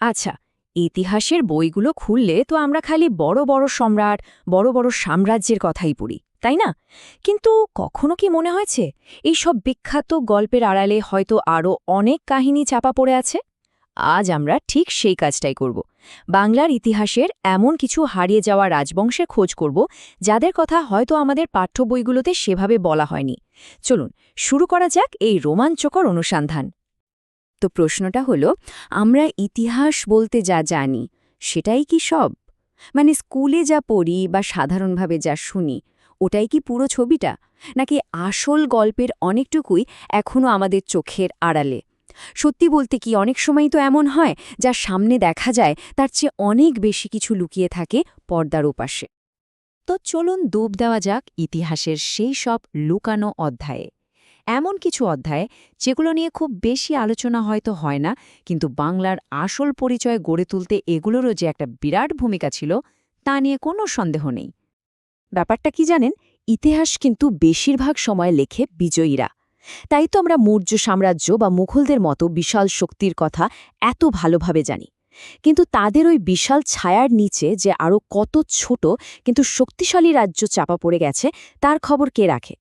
আচ্ছা ইতিহাসের বইগুলো খুললে তো আমরা খালি বড় বড় সম্রাট, বড় বড় সাম্রাজ্যের কথাই পড়ি, তাই না? কিন্তু কখনো কি মনে হয়েছে, এই সব বিখ্যাত গল্পের আড়ালে হয়তো আরও অনেক কাহিনী চাপা পড়ে আছে? আজ আমরা ঠিক সেই কাজটাই করব। বাংলার ইতিহাসের এমন কিছু হারিয়ে যাওয়া রাজবংশের খোঁজ করব, যাদের কথা হয়তো আমাদের পাঠ্য বইগুলোতে সেভাবে বলা হয়নি। চলুন, শুরু করা যাক এই রোমাঞ্চকর অনুসন্ধান। তো প্রশ্নটা হলো, আমরা ইতিহাস বলতে যা জানি, সেটাই কি সব? মানে স্কুলে যা পড়ি বা সাধারণভাবে যা শুনি, ওটাই কি পুরো ছবিটা? নাকি আসল গল্পের অনেকটুকুই এখনও আমাদের চোখের আড়ালে? সত্যি বলতে কি অনেক সময় তো এমন হয়, যা সামনে দেখা যায়, তার চেয়ে অনেক বেশি কিছু লুকিয়ে থাকে পর্দার ওপাশে। তো চলুন ডুব দেওয়া যাক ইতিহাসের সেই সব লুকানো অধ্যায়ে। এমন কিছু অধ্যায় যেগুলো নিয়ে খুব বেশি আলোচনা হয়তো হয় না, কিন্তু বাংলার আসল পরিচয় গড়ে তুলতে এগুলোরও যে একটা বিরাট ভূমিকা ছিল, তা নিয়ে কোনো সন্দেহ নেই। ব্যাপারটা কি জানেন? ইতিহাস কিন্তু বেশিরভাগ সময় লেখে বিজয়ীরা। তাই তো আমরা মৌর্য সাম্রাজ্য বা মুঘলদের মতো বিশাল শক্তির কথা এত ভালোভাবে জানি। কিন্তু তাদের ওই বিশাল ছায়ার নিচে যে আরও কত ছোট, কিন্তু শক্তিশালী রাজ্য চাপা পড়ে গেছে, তার খবর কে রাখে?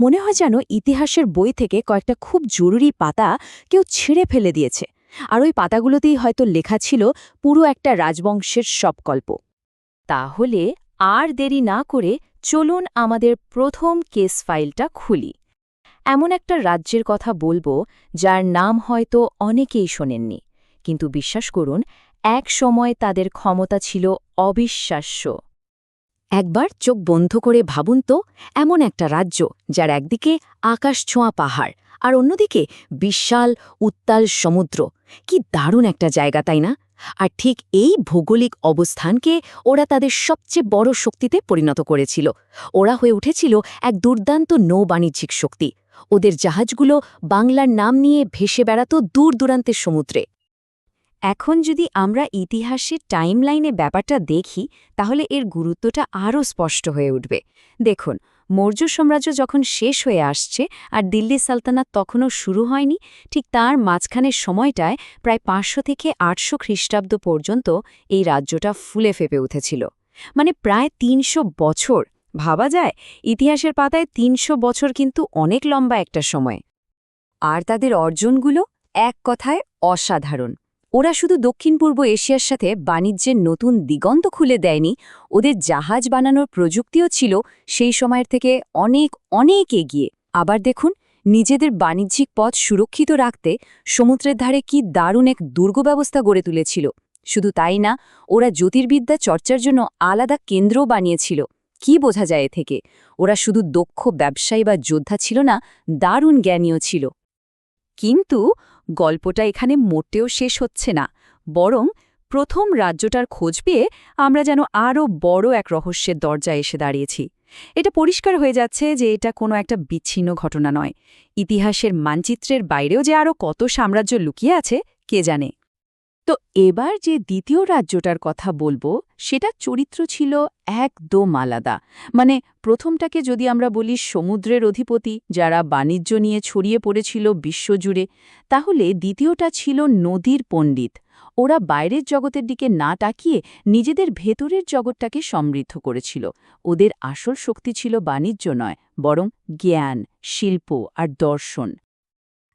মনে হয় যেন ইতিহাসের বই থেকে কয়েকটা খুব জরুরি পাতা কেউ ছিঁড়ে ফেলে দিয়েছে। আর ওই পাতাগুলোতেই হয়তো লেখা ছিল পুরো একটা রাজবংশের সব গল্প তাহলে আর দেরি না করে চলুন আমাদের প্রথম কেস ফাইলটা খুলি। এমন একটা রাজ্যের কথা বলব যার নাম হয়তো অনেকেই শোনেননি। কিন্তু বিশ্বাস করুন, এক সময় তাদের ক্ষমতা ছিল অবিশ্বাস্য। একবার চোখ বন্ধ করে ভাবুন তো, এমন একটা রাজ্য যার একদিকে আকাশ ছোঁয়া পাহাড় আর অন্যদিকে বিশাল উত্তাল সমুদ্র। কি দারুণ একটা জায়গা, তাই না? আর ঠিক এই ভৌগোলিক অবস্থানকে ওরা তাদের সবচেয়ে বড় শক্তিতে পরিণত করেছিল। ওরা হয়ে উঠেছিল এক দুর্দান্ত নৌবাণিজ্যিক শক্তি। ওদের জাহাজগুলো বাংলার নাম নিয়ে ভেসে বেড়াত দূর দূরান্তের সমুদ্রে। এখন যদি আমরা ইতিহাসের টাইমলাইনে ব্যাপারটা দেখি, তাহলে এর গুরুত্বটা আরও স্পষ্ট হয়ে উঠবে। দেখুন, মৌর্য সাম্রাজ্য যখন শেষ হয়ে আসছে আর দিল্লি সালতানাত তখনও শুরু হয়নি, ঠিক তার মাঝখানের সময়টায় প্রায় পাঁচশো থেকে আটশো খ্রিস্টাব্দ পর্যন্ত এই রাজ্যটা ফুলে ফেপে উঠেছিল। মানে প্রায় তিনশো বছর। ভাবা যায়, ইতিহাসের পাতায় তিনশো বছর কিন্তু অনেক লম্বা একটা সময়। আর তাদের অর্জনগুলো এক কথায় অসাধারণ। ওরা শুধু দক্ষিণ পূর্ব এশিয়ার সাথে বাণিজ্যের নতুন দিগন্ত খুলে দেয়নি, ওদের জাহাজ বানানোর প্রযুক্তিও ছিল সেই সময়ের থেকে অনেক অনেক এগিয়ে। আবার দেখুন, নিজেদের বাণিজ্যিক পথ সুরক্ষিত রাখতে সমুদ্রের ধারে কি দারুণ এক দুর্গ ব্যবস্থা গড়ে তুলেছিল। শুধু তাই না, ওরা জ্যোতির্বিদ্যা চর্চার জন্য আলাদা কেন্দ্রও বানিয়েছিল। কি বোঝা যায় এ থেকে? ওরা শুধু দক্ষ ব্যবসায়ী বা যোদ্ধা ছিল না, দারুণ জ্ঞানীয় ছিল। কিন্তু গল্পটা এখানে মোটেও শেষ হচ্ছে না, বরং প্রথম রাজ্যটার খোঁজ পেয়ে আমরা যেন আরও বড় এক রহস্যের দরজায় এসে দাঁড়িয়েছি। এটা পরিষ্কার হয়ে যাচ্ছে যে এটা কোনো একটা বিচ্ছিন্ন ঘটনা নয়। ইতিহাসের মানচিত্রের বাইরেও যে আরও কত সাম্রাজ্য লুকিয়ে আছে, কে জানে? তো এবার যে দ্বিতীয় রাজ্যটার কথা বলব, সেটা চরিত্র ছিল একদম আলাদা। মানে প্রথমটাকে যদি আমরা বলি সমুদ্রের অধিপতি, যারা বাণিজ্য নিয়ে ছড়িয়ে পড়েছিল বিশ্বজুড়ে, তাহলে দ্বিতীয়টা ছিল নদীর পণ্ডিত। ওরা বাইরের জগতের দিকে না তাকিয়ে নিজেদের ভেতরের জগৎটাকে সমৃদ্ধ করেছিল। ওদের আসল শক্তি ছিল বাণিজ্য নয়, বরং জ্ঞান, শিল্প আর দর্শন।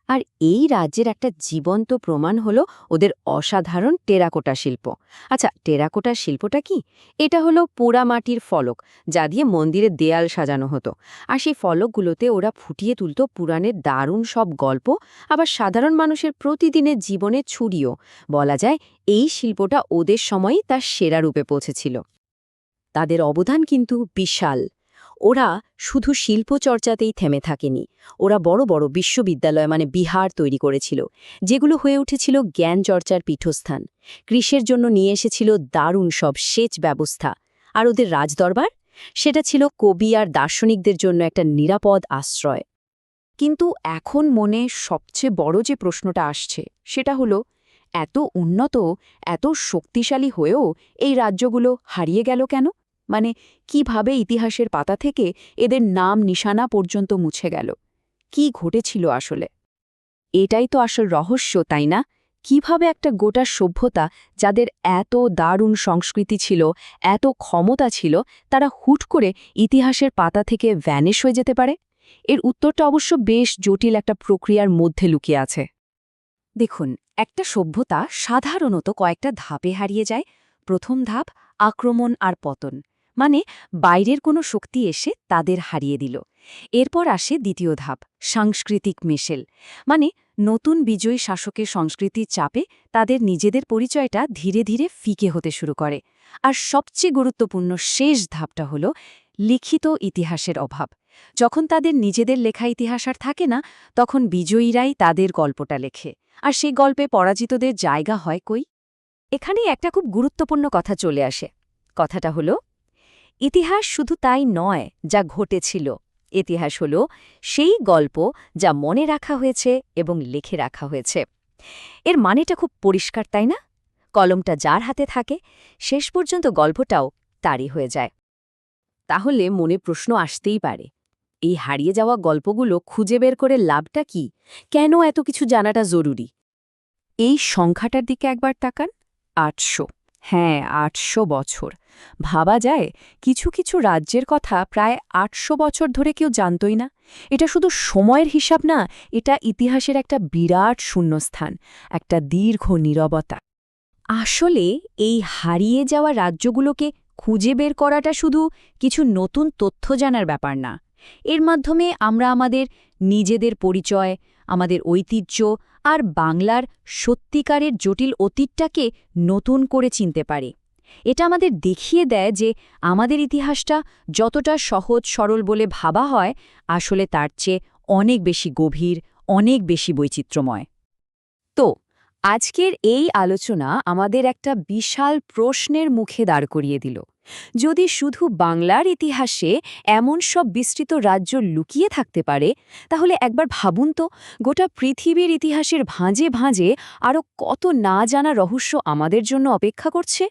আর এই রাজ্যের একটা জীবন্ত প্রমাণ হলো ওদের অসাধারণ টেরাকোটা শিল্প। আচ্ছা টেরাকোটার শিল্পটা কি? এটা হলো পোড়া মাটির ফলক, যা দিয়ে মন্দিরের দেয়াল সাজানো হতো। আর সেই ফলকগুলোতে ওরা ফুটিয়ে তুলত পুরাণের দারুণ সব গল্প, আবার সাধারণ মানুষের প্রতিদিনের জীবনে ছুরিও। বলা যায় এই শিল্পটা ওদের সময়ই তার সেরা রূপে পৌঁছেছিল। তাদের অবদান কিন্তু বিশাল। ওরা শুধু শিল্পচর্চাতেই থেমে থাকেনি। ওরা বড় বড় বিশ্ববিদ্যালয় মানে বিহার তৈরি করেছিল, যেগুলো হয়ে উঠেছিল জ্ঞান চর্চার পীঠস্থান। কৃষের জন্য নিয়ে এসেছিল দারুণ সব সেচ ব্যবস্থা। আর ওদের রাজদরবার? সেটা ছিল কবি আর দার্শনিকদের জন্য একটা নিরাপদ আশ্রয়। কিন্তু এখন মনে সবচেয়ে বড় যে প্রশ্নটা আসছে, সেটা হলো, এত উন্নত, এত শক্তিশালী হয়েও এই রাজ্যগুলো হারিয়ে গেল কেন? মানে কীভাবে ইতিহাসের পাতা থেকে এদের নাম নিশানা পর্যন্ত মুছে গেল? কি ঘটেছিল আসলে? এটাই তো আসল রহস্য, তাই না? কীভাবে একটা গোটা সভ্যতা, যাদের এত দারুণ সংস্কৃতি ছিল, এত ক্ষমতা ছিল, তারা হুট করে ইতিহাসের পাতা থেকে ভ্যানিশ হয়ে যেতে পারে? এর উত্তরটা অবশ্য বেশ জটিল একটা প্রক্রিয়ার মধ্যে লুকিয়ে আছে। দেখুন, একটা সভ্যতা সাধারণত কয়েকটা ধাপে হারিয়ে যায়। প্রথম ধাপ, আক্রমণ আর পতন। মানে বাইরের কোনো শক্তি এসে তাদের হারিয়ে দিল। এরপর আসে দ্বিতীয় ধাপ, সাংস্কৃতিক মেশেল। মানে নতুন বিজয়ী শাসকের সংস্কৃতির চাপে তাদের নিজেদের পরিচয়টা ধীরে ধীরে ফিকে হতে শুরু করে। আর সবচেয়ে গুরুত্বপূর্ণ শেষ ধাপটা হল লিখিত ইতিহাসের অভাব। যখন তাদের নিজেদের লেখা ইতিহাস আর থাকে না, তখন বিজয়ীরাই তাদের গল্পটা লেখে। আর সেই গল্পে পরাজিতদের জায়গা হয় কই? এখানেই একটা খুব গুরুত্বপূর্ণ কথা চলে আসে। কথাটা হলো ইতিহাস শুধু তাই নয়, যা ঘটেছিল। ইতিহাস হল সেই গল্প যা মনে রাখা হয়েছে এবং লিখে রাখা হয়েছে। এর মানেটা খুব পরিষ্কার, তাই না? কলমটা যার হাতে থাকে, শেষ পর্যন্ত গল্পটাও তারই হয়ে যায়। তাহলে মনে প্রশ্ন আসতেই পারে, এই হারিয়ে যাওয়া গল্পগুলো খুঁজে বের করে লাভটা কি? কেন এত কিছু জানাটা জরুরি? এই সংখ্যাটার দিকে একবার তাকান, আটশো। হ্যাঁ আটশো বছর। ভাবা যায়, কিছু কিছু রাজ্যের কথা প্রায় আটশো বছর ধরে কেউ জানতই না। এটা শুধু সময়ের হিসাব না, এটা ইতিহাসের একটা বিরাট শূন্যস্থান, একটা দীর্ঘ নীরবতা। আসলে এই হারিয়ে যাওয়া রাজ্যগুলোকে খুঁজে বের করাটা শুধু কিছু নতুন তথ্য জানার ব্যাপার না। এর মাধ্যমে আমরা আমাদের নিজেদের পরিচয় আমাদের ঐতিহ্য আর বাংলার সত্যিকারের জটিল অতীতটাকে নতুন করে চিনতে পারে। এটা আমাদের দেখিয়ে দেয় যে আমাদের ইতিহাসটা যতটা সহজ সরল বলে ভাবা হয়, আসলে তার চেয়ে অনেক বেশি গভীর, অনেক বেশি বৈচিত্র্যময়। তো, আজকের এই আলোচনা আমাদের একটা বিশাল প্রশ্নের মুখে দাঁড় করিয়ে দিল। যদি শুধু বাংলার ইতিহাসে এমন সব বিস্তৃত রাজ্য লুকিয়ে থাকতে পারে, তাহলে একবার ভাবুন তো, গোটা পৃথিবীর ইতিহাসের ভাঁজে ভাঁজে আরও কত না জানা রহস্য আমাদের জন্য অপেক্ষা করছে।